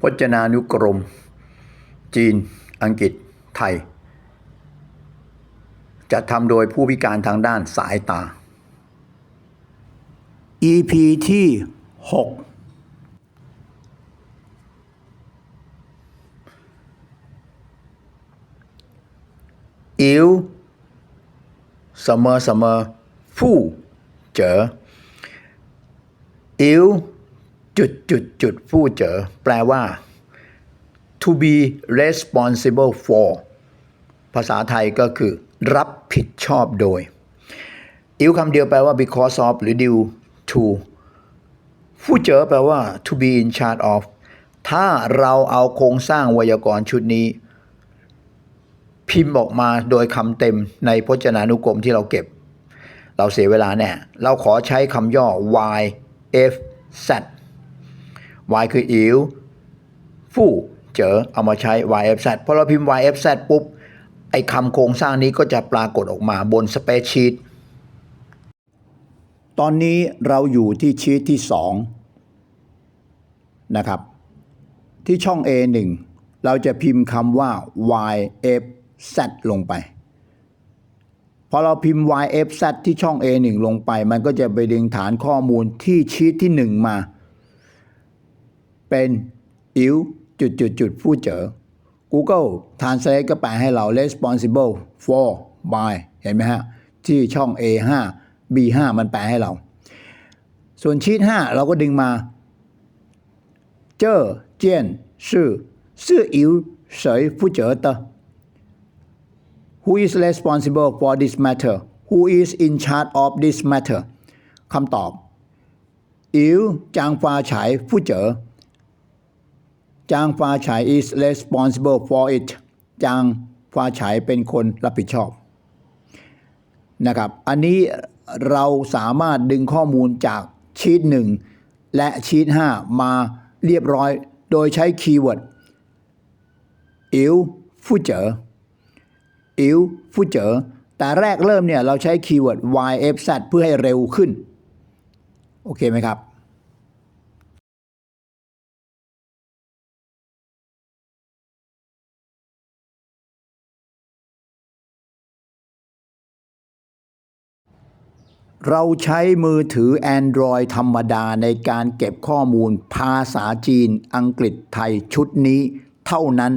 พจนานุกรม จีน อังกฤษ ไทย จะทำโดยผู้พิการทางด้านสายตา EP ที่ 6 อิวเสมอเสมอผู้เจออิว จุดจุดจุดผู้เจอ แปลว่า to be responsible for ภาษาไทยก็คือ รับผิดชอบโดย อิวคำเดียวแปลว่า because of หรือ due to ผู้เจอแปลว่า to be in charge of ถ้าเราเอาโครงสร้างไวยากรณ์ชุดนี้ พิมพ์ออกมาโดยคำเต็มในพจนานุกรมที่เราเก็บ เราเสียเวลาแน่ เราขอใช้คำย่อ y f z y คืออิ๋วฟู่เจอเอามาใช้ y f z พอเราพิมพ์ y f z ปุ๊บ ไอ้คำโครงสร้างนี้ก็จะปรากฏออกมาบนสเปซชีตตอนนี้เราอยู่ที่ชีตที่ 2 นะครับ ที่ช่อง A1 เราจะพิมพ์คำว่า YFZ ลงไป พอเราพิมพ์ YFZ ที่ช่อง A1 ลงไป มันก็จะไปดึงฐานข้อมูลที่ชีตที่ 1 มา เป็นอิ๋วจุดจุดจุดผู้เจอ Google Translate ก็แปลให้เรา responsible for by เห็นไหมฮะ ที่ช่อง A5 B5 มันแปลให้เรา ส่วนชีต5เราก็ดึงมา เจอเจียนซื่อซื่ออิ๋วเฉยผู้เจอเตอ Who is responsible for this matter Who is in charge of this matter คำตอบอิ๋วจางฟ้าฉายผู้เจอ จางฟ้าฉาย is responsible for it จางฟ้าฉายเป็นคนรับผิดชอบนะครับ อันนี้เราสามารถดึงข้อมูลจากชีตหนึ่งและชีตห้ามาเรียบร้อย โดยใช้คีย์เวิร์ดอิ๋วฟูเจออิ๋วฟูเจอแต่แรกเริ่มเนี่ยเราใช้คีย์เวิร์ด yfz เพื่อให้เร็วขึ้น โอเคไหมครับ เราใช้มือถือ Android ธรรมดาในการเก็บข้อมูลภาษาจีนอังกฤษไทยชุดนี้เท่านั้น